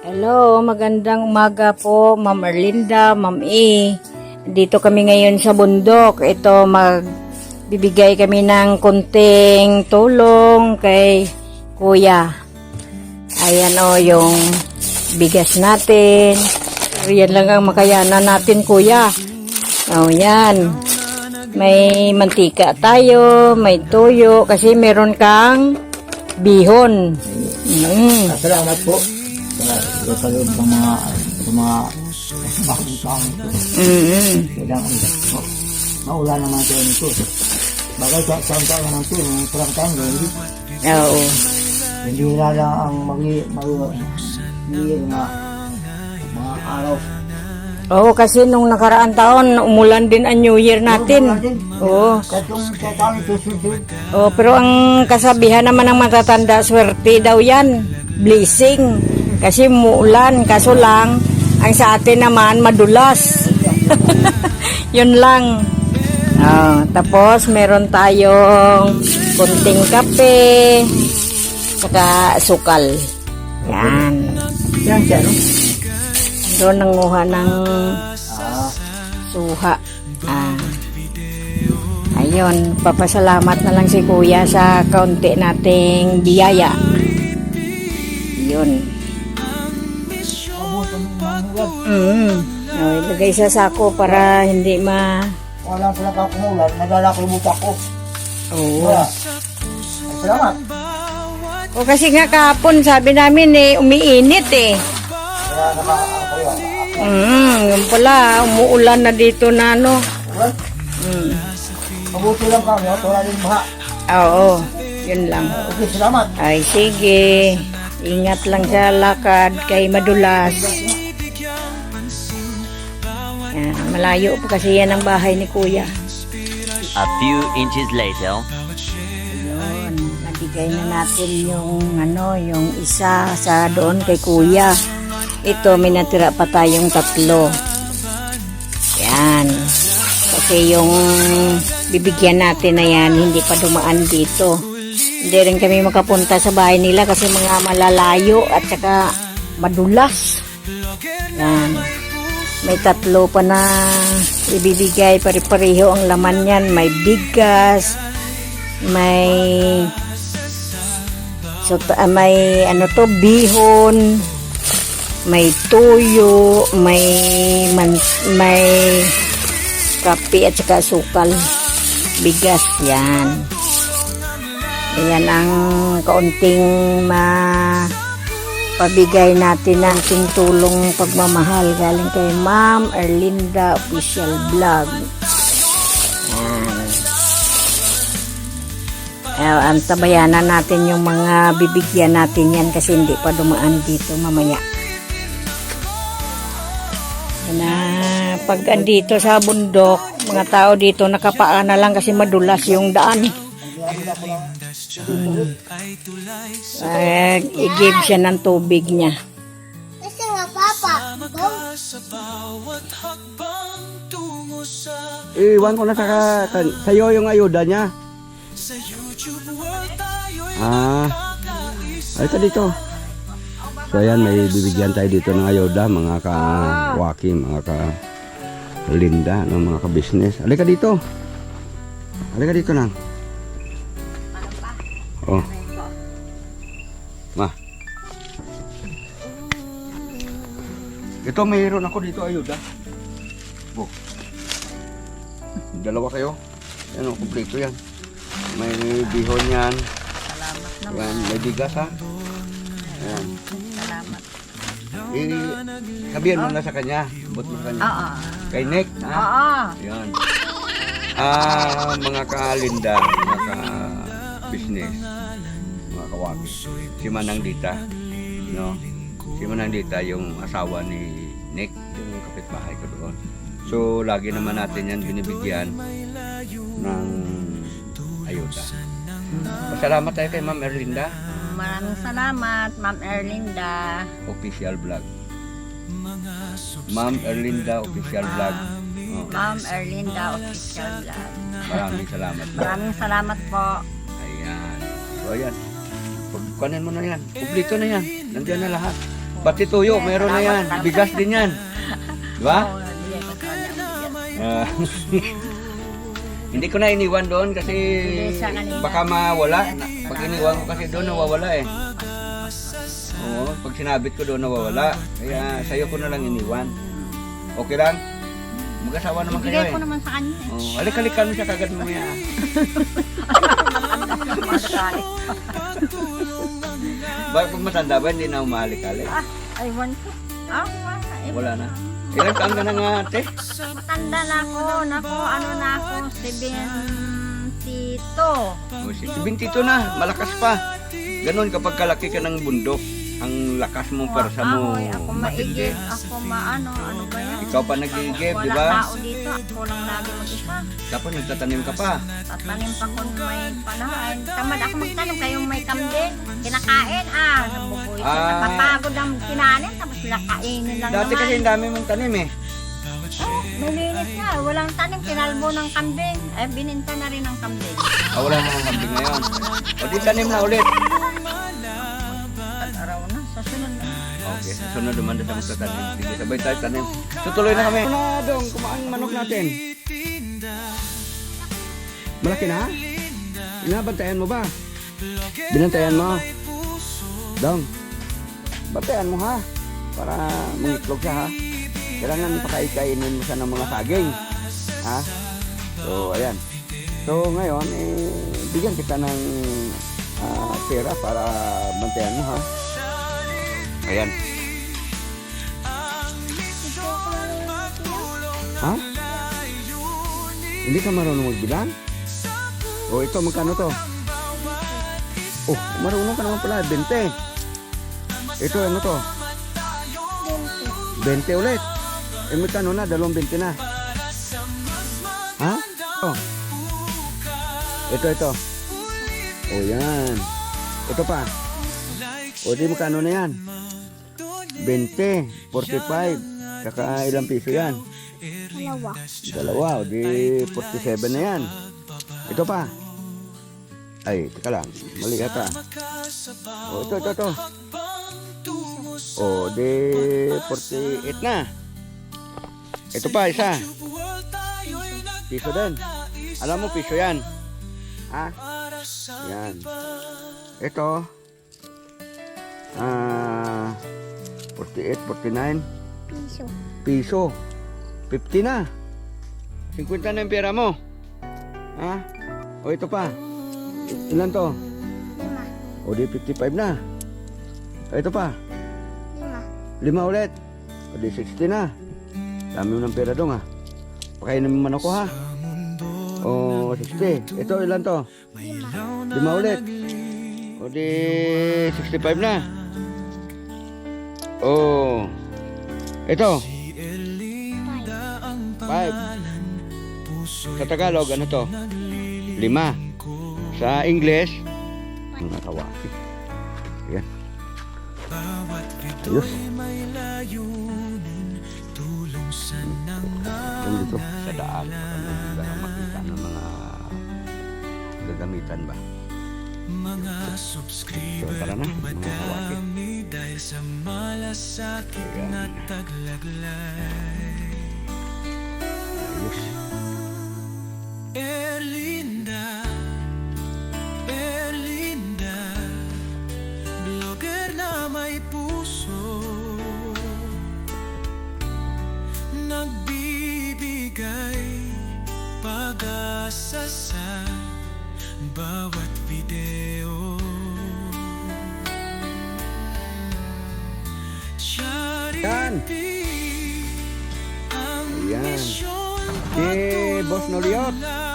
Hello, magandang umaga po, Ma'am Erlinda, Ma'am E. Dito kami ngayon sa bundok. Ito, magbibigay kami ng konting tulong kay Kuya. Ayan o, yung bigas natin. Yan lang ang makayanan natin, Kuya. O, yan. May mantika tayo, may tuyo, kasi meron kang bihon. Mm. Salamat po sa, sa kaloob ng mga sa mga makikitang Mm-mm. kailangan po. Maula naman tayo nito. Bagay sa isang taon naman ito, ng parang taon, hindi, Oo. hindi na lang ang magi, magi, hindi mga mga araw. Oo, kasi nung nakaraang taon, umulan din ang New Year natin. Oo. Ito, Oo, pero ang kasabihan naman ng matatanda, swerte daw yan. Blessing. Kasi muulan, kaso lang, ang sa atin naman, madulas. Yun lang. Oo, tapos, meron tayong kunting kape, saka sukal. Yan. yan siya, no? Doon nanguha ng suha. Ah. Ayun, papasalamat na lang si Kuya sa kaunti nating biyaya. Yun. Ulan. Mm. Oh, ilagay sa sako para hindi ma... Walang pala kakumulan, naglalakibot ako. Oo. Kaya, salamat. O kasi nga kahapon sabi namin eh, umiinit eh. Kaya nakakakuya. Mm, yun pala, umuulan na dito na ano. Well, Mm. mabuti lang kami, at wala din baha. Oo, yun lang. Okay, salamat. Ay, sige. Ingat lang sa lakad kay madulas. Yan, malayo po kasi yan ang bahay ni Kuya. A few inches later. Yun, nabigay na natin yung ano, yung isa sa doon kay Kuya. Ito, may natira pa tayong tatlo. Yan. Kasi yung bibigyan natin na yan, hindi pa dumaan dito. Hindi rin kami makapunta sa bahay nila kasi mga malalayo at saka madulas. Yan. May tatlo pa na ibibigay pare-pareho ang laman yan. May bigas, may so, ah, may ano to, bihon, may tuyo, may man, may kape at saka sukal. Bigas yan. Yan ang kaunting ma pabigay natin nating tulong pagmamahal galing kay Ma'am Erlinda Official Vlog. Yan. Eh, ang tabayanan natin yung mga bibigyan natin yan kasi hindi pa dumaan dito mamaya. Na pag andito sa bundok, mga tao dito nakapaa na lang kasi madulas yung daan. Hmm. Eh, i-give siya ng tubig niya. Kasi nga, Papa, go. Iwan ko na sa, sa sa'yo yung ayuda niya. Ah, ay ka dito. So ayan, may bibigyan tayo dito ng ayuda, mga ka-waki, mga ka-linda, no, mga ka-business. Halika dito. Halika dito nang. Oh. Ma. Ito, mayroon ako dito ayuda. Oh. Dalawa kayo. Yan o, kumpleto yan. May bihon yan. Salamat Yan, may bigas ha. Yan. Salamat. Eh, sabihan mo na sa kanya. Bot mo sa kanya. Oo. Kay Nick, ha? Oo. Yan. Ah, mga kalinda, mga ka-business, mga kawaki. Si Manang Dita, no? Si Manang Dita, yung asawa ni Nick, yung kapitbahay ko doon. So, lagi naman natin yan binibigyan ng ayuda. Pasalamat tayo kay Ma'am Erlinda, Maraming salamat, Ma'am Erlinda. official vlog. Ma'am Erlinda, official vlog. Oh, Ma'am Erlinda Official Vlog. maraming salamat po. Maraming salamat po. Ayan. So, ayan. Pagkanin mo na yan. Publiko na yan. Nandiyan na lahat. Pati tuyo, meron na yan. Bigas din yan. Di ba? Ah. Hindi ko na iniwan doon kasi baka mawala. Pag iniwan ko kasi doon, nawawala eh. Oo, pag sinabit ko doon, nawawala. Kaya sa'yo ko na lang iniwan. Okay lang? Mag-asawa naman kayo Bigay eh. ko naman sa kanya. eh. Oh, alik-alikan mo siya kagad mamaya. Madakali. Bakit pag matanda ba, hindi na umalik-alik? Ah, aywan ko. Ah, wala. Eh, Wala na. Ilang taon ka na nga ate? Matanda na ako. Nako, ano na ako, 72. Oh, si 22 na, malakas pa. Ganon kapag kalaki ka ng bundok, ang lakas mong persa mo. Ahoy, ako matindi. maigit, ako maano, ano ba yan? Ikaw pa nagigib, di Wala ba? tao dito, ako lang lagi mag-isa. Tapos nagtatanim ka pa. Tatanim pa kung may panahain. Tamad ako magtanim, kayong may kambing. Kinakain, ah, nabubuhay Ah. ah. Napapagod ang kinanin, tapos lakainin lang Dati naman. kasi ang dami mong tanim eh. Oh, nilinis na, walang tanim, kinalbo ng kambing. Eh, bininta na rin ang kambing. Ah, wala na kang kambing ngayon. O di tanim na ulit. Sunod naman na sa magtatanim. Sige, sabay tayo tanim. Tutuloy na kami. Ano dong, kumain manok natin. Malaki na? Inabantayan mo ba? Binantayan mo? Dong, bantayan mo ha. Para mangitlog siya ha. Kailangan pakaikainin mo siya ng mga saging. Ha? So, ayan. So, ngayon, eh, bigyan kita ng ah, pera para bantayan mo ha. Ayan. Ha? Hindi ka marunong magbilang? O ito, magkano to? Oh, marunong ka naman pala, 20. Ito, ano to? 20 ulit. Eh, magkano na? Dalawang 20 na. Ha? Oh. Ito, ito. O, yan. Ito pa. O, di magkano na yan? 20, 45. Kaka ilang piso yan? Dalawa. Dalawa, o di 47 na yan. Ito pa. Ay, teka lang. Mali yata. O, ito, ito, ito. O, di 48 na. Ito pa, isa. Piso din. Alam mo, piso yan. Ha? Yan. Ito. Ah, 48, 49 Piso. piso. 50 na. 50 na yung pera mo. Ha? O ito pa. Ilan to? Lima. O di 55 na. O ito pa. Lima. Lima ulit. O di 60 na. Dami mo ng pera dong ha. Pakainin mo man ako ha. O 60. Ito ilan to? Lima ulit. O di 65 na. O. Ito. Five. 5. Sa Tagalog, ano to? Lima. Sa English, mga kawaki. Ayan. Ayos. Yan dito, sa daan. Para makita ng mga gagamitan ba. So, tara na, mga kawaki. Ayan. Ayos. Bawat video ang Ayan. Si Boss Noriot.